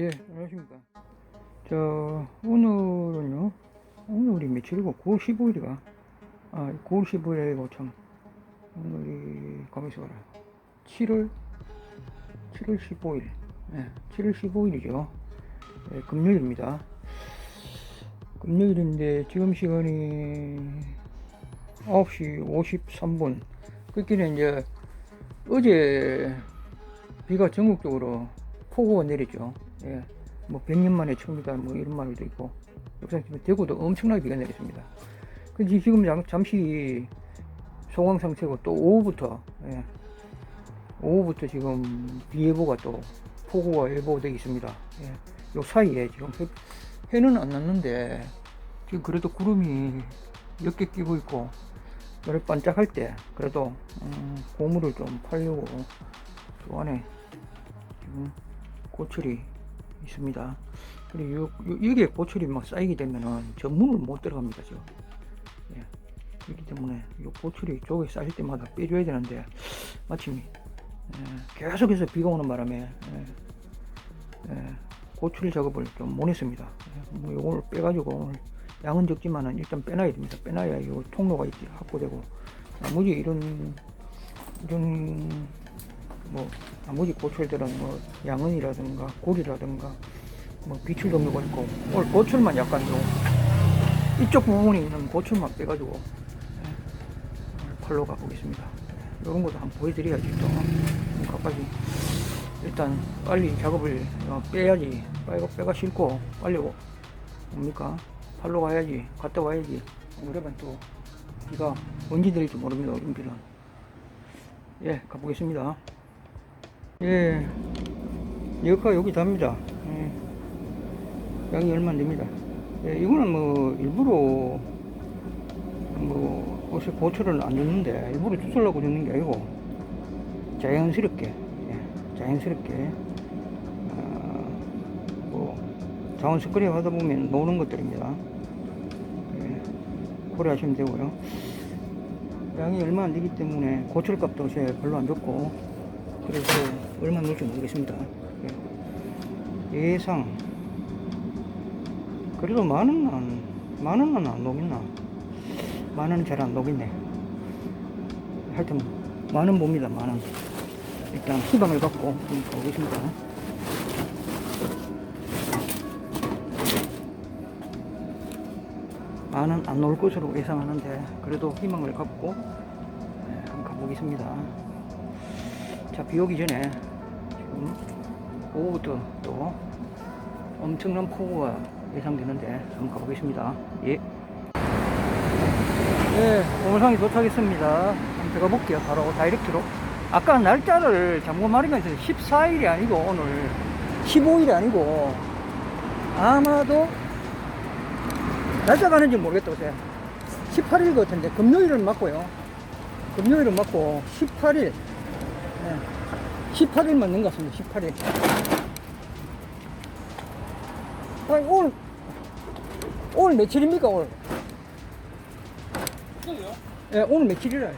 예, 안녕하십니까. 저, 오늘은요, 오늘이 며칠이고, 9월 15일이가, 아, 9월 15일이고, 참, 오늘이, 가만있어 봐라. 7월, 7월 15일. 예, 7월 15일이죠. 예, 금요일입니다. 금요일인데, 지금 시간이 9시 53분. 그끼는 이제, 어제, 비가 전국적으로 폭우가 내렸죠. 예. 뭐 100년 만에 처음이다 뭐 이런 말도 있고 역사적으로 대구도 엄청나게 비가 내렸습니다. 근데 지금 잠- 잠시 소강 상태고 또 오후부터 예. 오후부터 지금 비 예보가 또 폭우가 예보되어 있습니다. 예. 요 사이에 지금 해, 해는 안 났는데 지금 그래도 구름이 몇개 끼고 있고 노래 반짝할 때 그래도 음, 고물을 좀 팔려고 저 안에 지금 고철이 있습니다. 그리고 여기에 고철이 막 쌓이게 되면은 저 문을 못 들어갑니다, 지금. 예. 그렇기 때문에 요 고철이 쪽에 쌓일 때마다 빼줘야 되는데 마침 예, 계속해서 비가 오는 바람에 예, 예, 고출 작업을 좀 못 했습니다. 예, 뭐 요걸 빼가지고 오늘 양은 적지만은 일단 빼놔야 됩니다. 빼놔야 요 통로가 있- 확보되고 나머지 이런 이런 뭐 나머지 고철들은 뭐 양은이라든가 고리라든가 뭐 비출 종류가 있고 오늘 고철만 약간 좀 이쪽 부분에 있는 고철만 빼가지고 팔로 가보겠습니다. 이런 것도 한번 보여드려야지 또. 음, 가까이 일단 빨리 작업을 어, 빼야지. 빼가, 빼가 싫고 빨리 오- 뭡니까? 팔로 가야지. 갔다 와야지. 그러면 또 비가 언제 될지 모릅니다 요즘 비는. 예 가보겠습니다 예, 여기가 여기 답니다. 예, 양이 얼마 안 됩니다. 예, 이거는 뭐 일부러 뭐 옷에 고철을 안 넣는데 일부러 주술라고 넣는 게 아니고 자연스럽게 예, 자연스럽게 아, 뭐 자원스크랩 하다 보면 노는 것들입니다. 예, 고려하시면 되고요. 양이 얼마 안 되기 때문에 고철값도 제 별로 안 좋고 그래서 얼마 넣을지 모르겠습니다. 예. 예상 그래도 만원 안, 만 원은 안 녹겠나? 만 원은 잘 안 녹겠네. 하여튼 만원 봅니다. 만 원. 일단 희망을 갖고 좀 가보겠습니다. 만원안 놓을 것으로 예상하는데 그래도 희망을 갖고 네, 한번 가보겠습니다. 자, 비 오기 전에 지금 오후부터 또 엄청난 폭우가 예상되는데 한번 가보겠습니다. 예. 네, 오물상에 도착했습니다. 한번 들어가 볼게요. 바로 다이렉트로. 아까 날짜를 잘못 말하면서 14일이 아니고 오늘 15일이 아니고 아마도 날짜 가는지 모르겠다 보세요. 18일 같은데 금요일은 맞고요. 금요일은 맞고 18일 18일 맞는 것 같습니다. 18일. 아니, 오늘, 오늘 며칠입니까, 오늘? 예, 오늘 며칠이라. 나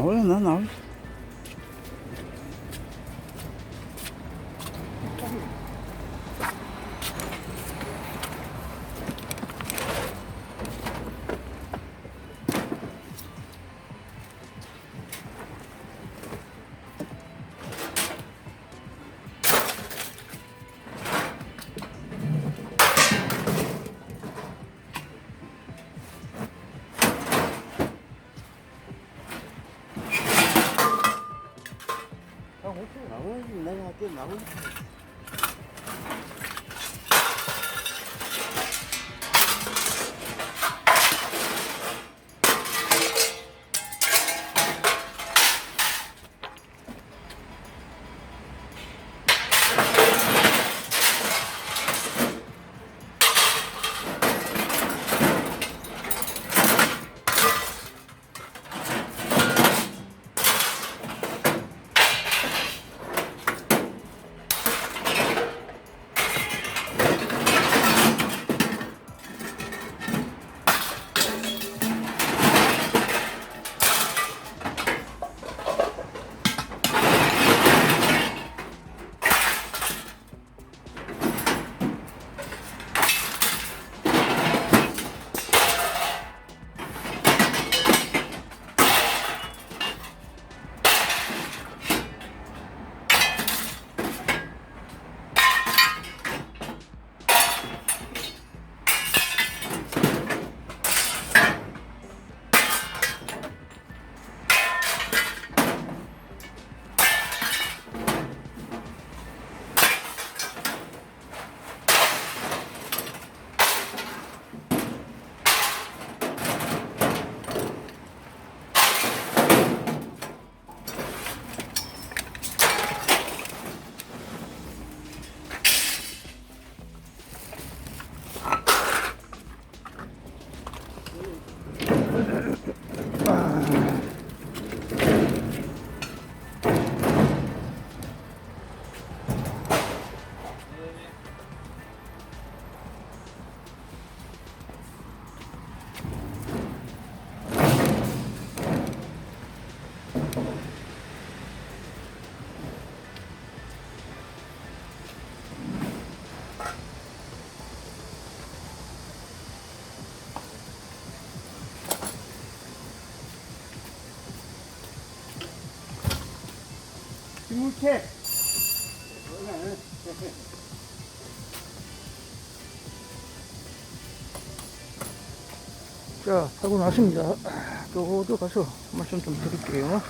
와요, 나나 와. 나머지 내 이렇게 자, 하고 났습니다. 저도 가서 말씀 좀 드릴게요.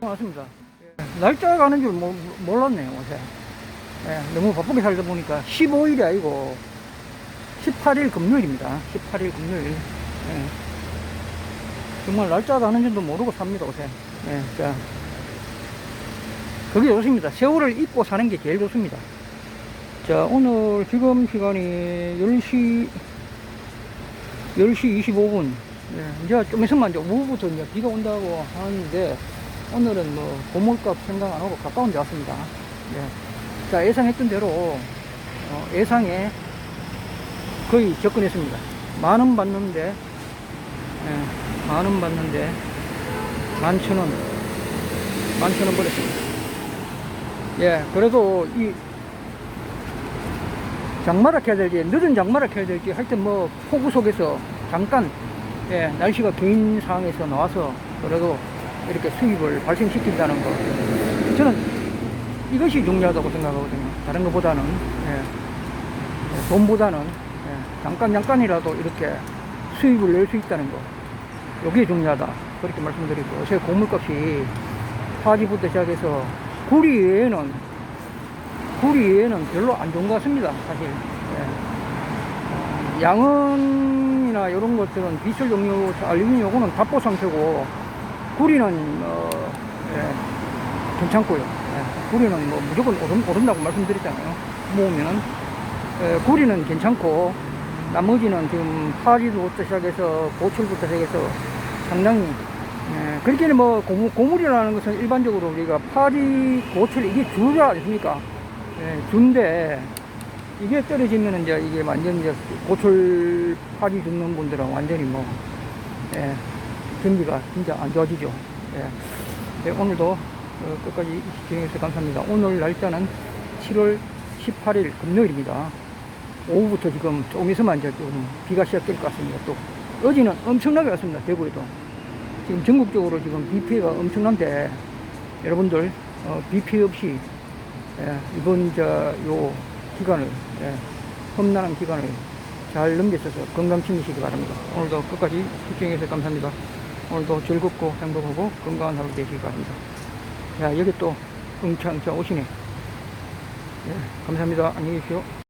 하고 났습니다. 예, 날짜가 가는 줄 모- 몰랐네요, 어제. 예, 너무 바쁘게 살다 보니까 15일이 아니고 18일 금요일입니다. 18일 금요일. 예. 정말 날짜가 가는 줄도 모르고 삽니다, 어제. 예, 자. 그게 좋습니다. 세월을 잊고 사는 게 제일 좋습니다. 자, 오늘 지금 시간이 10시 10시 25분. 예, 이제 좀 있으면 이제 오후부터 이제 비가 온다고 하는데, 오늘은 뭐, 고물값 생각 안 하고 가까운 데 왔습니다. 예. 자, 예상했던 대로, 어, 예상에 거의 접근했습니다. 만 원 받는데, 예, 만원 받는데, 만천 원, 만천원 버렸습니다. 예, 그래도 이, 장마락 해야 될지 늦은 장마락 해야 될지 하여튼 뭐 폭우 속에서 잠깐 예, 날씨가 긴 상황에서 나와서 그래도 이렇게 수입을 발생시킨다는 거. 저는 이것이 중요하다고 생각하거든요. 다른 것보다는 예, 예, 돈보다는 예, 잠깐 잠깐이라도 이렇게 수입을 낼 수 있다는 거. 이게 중요하다. 그렇게 말씀드리고 요새 고물값이 파지부터 시작해서 구리 외에는 구리 외에는 별로 안 좋은 것 같습니다, 사실. 예. 어, 양은이나 이런 것들은 비철 종류, 알루미늄 요거는 답보 상태고, 구리는, 어, 예, 괜찮고요. 예, 구리는 뭐 무조건 오른, 오른다고 말씀드렸잖아요. 모으면은. 예, 구리는 괜찮고, 나머지는 지금 파리부터 시작해서 보철부터 시작해서 상당히 예, 그렇게는 뭐 고무, 고물이라는 것은 일반적으로 우리가 파리, 고철 이게 주지 않습니까? 예, 준데 이게 떨어지면 이제 이게 완전 이제 고철 파리 듣는 분들은 완전히 뭐 예, 경기가 진짜 안 좋아지죠. 예. 예, 오늘도 어, 끝까지 시청해주셔서 감사합니다. 오늘 날짜는 7월 18일 금요일입니다. 오후부터 지금 조금 있으면 이제 좀 비가 시작될 것 같습니다. 또 어제는 엄청나게 왔습니다. 대구에도. 지금 전국적으로 지금 비 피해가 엄청난데 여러분들 어, 비 피해 없이 예, 이번 저요 기간을 예, 험난한 기간을 잘 넘기셔서 건강 챙기시기 바랍니다. 오늘도 끝까지 시청해주셔서 감사합니다. 오늘도 즐겁고 행복하고 건강한 하루 되시기 바랍니다. 자 여기 또 응창차 오시네. 예, 감사합니다. 안녕히 계십시오.